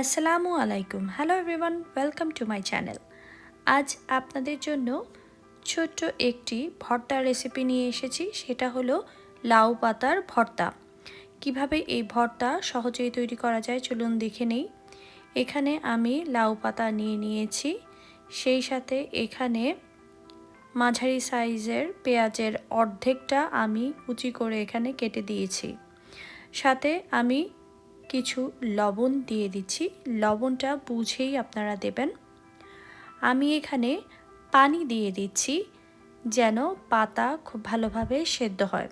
আসসালামু আলাইকুম। Hello everyone welcome to my channel আজ আপনাদের জন্য ছোট্ট একটি ভর্তা রেসিপি নিয়ে এসেছি, সেটা হলো লাউ পাতার ভর্তা। কীভাবে এই ভর্তা সহজেই তৈরি করা যায় চলুন দেখে নেই। এখানে আমি লাউ পাতা নিয়ে নিয়েছি, সেই সাথে এখানে মাঝারি সাইজের পেঁয়াজের অর্ধেকটা আমি কুচি করে এখানে কেটে দিয়েছি। সাথে আমি কিছু লবণ দিয়ে দিচ্ছি। লবণটা বুঝেই আপনারা দেবেন। আমি এখানে পানি দিয়ে দিচ্ছি যেন পাতা খুব ভালোভাবে সেদ্ধ হয়।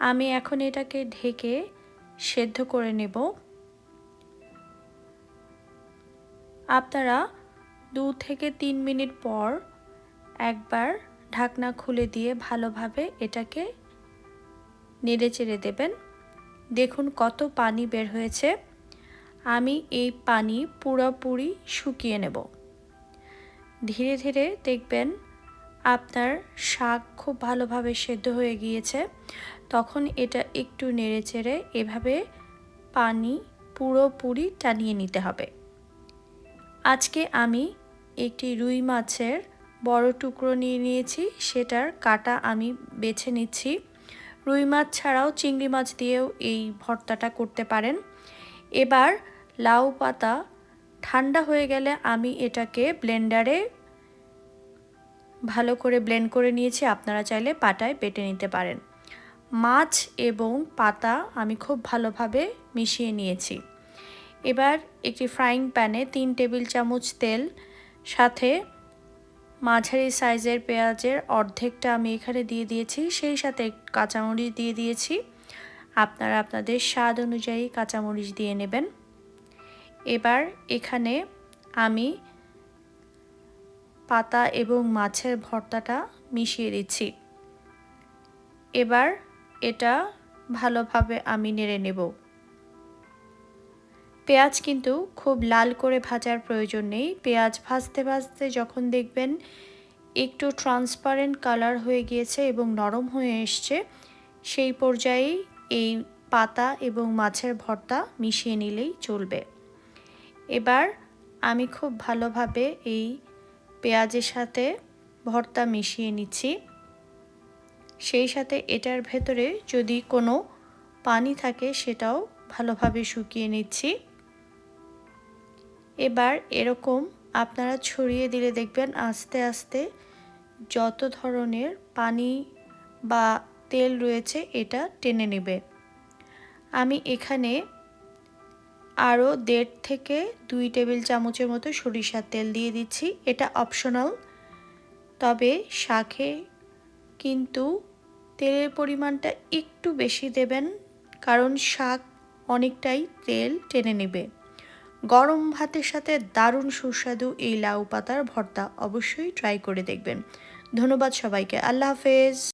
আমি এখন এটাকে ঢেকে সেদ্ধ করে নেব। আপনারা দু থেকে তিন মিনিট পর একবার ঢাকনা খুলে দিয়ে ভালোভাবে এটাকে নেড়ে চেড়ে দেবেন। দেখুন কত পানি বের হয়েছে। আমি এই পানি পুরোপুরি শুকিয়ে নেব। ধীরে ধীরে দেখবেন আপনার শাক খুব ভালোভাবে সেদ্ধ হয়ে গিয়েছে। তখন এটা একটু নেড়ে চেড়ে এভাবে পানি পুরোপুরি টানিয়ে নিতে হবে। আজকে আমি একটি রুই মাছের বড় টুকরো নিয়ে নিয়েছি। সেটার কাটা আমি বেছে নিচ্ছি। রুই মাছ ছাড়াও চিংড়ি মাছ দিয়েও এই ভর্তাটা করতে পারেন। এবার লাউ পাতা ঠান্ডা হয়ে গেলে আমি এটাকে ব্লেন্ডারে ভালো করে ব্লেন্ড করে নিয়েছি। আপনারা চাইলে পাটায় বেটে নিতে পারেন। মাছ এবং পাতা আমি খুব ভালোভাবে মিশিয়ে নিয়েছি। এবার একটি ফ্রাইং প্যানে তিন টেবিল চামচ তেল, সাথে মাঝারি সাইজের পেঁয়াজের অর্ধেকটা আমি এখানে দিয়ে দিয়েছি, সেই সাথে কাঁচামরিচ দিয়ে দিয়েছি। আপনারা আপনাদের স্বাদ অনুযায়ী কাঁচামরিচ দিয়ে নেবেন। এবার এখানে আমি পাতা এবং মাছের ভর্তাটা মিশিয়ে দিচ্ছি। এবার এটা ভালোভাবে আমি নেড়ে নেব। পেঁয়াজ কিন্তু খুব লাল করে ভাজার প্রয়োজন নেই। পেঁয়াজ ভাজতে ভাজতে যখন দেখবেন একটু ট্রান্সপারেন্ট কালার হয়ে গিয়েছে এবং নরম হয়ে এসছে, সেই পর্যায়েই এই পাতা এবং মাছের ভর্তা মিশিয়ে নিলেই চলবে। এবার আমি খুব ভালোভাবে এই পেঁয়াজের সাথে ভর্তা মিশিয়ে নিচ্ছি। সেই সাথে এটার ভেতরে যদি কোনো পানি থাকে, সেটাও ভালোভাবে শুকিয়ে নিচ্ছি। এবার এরকম আপনারা ছড়িয়ে দিলে দেখবেন আস্তে আস্তে যত ধরনের পানি বা তেল রয়েছে এটা টেনে নেবে। আমি এখানে আরও দেড় থেকে দুই টেবিল চামচের মতো সরিষার তেল দিয়ে দিচ্ছি। এটা অপশনাল। তবে শাকে কিন্তু তেলের পরিমাণটা একটু বেশি দেবেন, কারণ শাক অনেকটাই তেল টেনে নেবে। গরম ভাতের সাথে দারুণ সুস্বাদু এই লাউ পাতার ভর্তা অবশ্যই ট্রাই করে দেখবেন। ধন্যবাদ সবাইকে। আল্লাহ হাফেজ।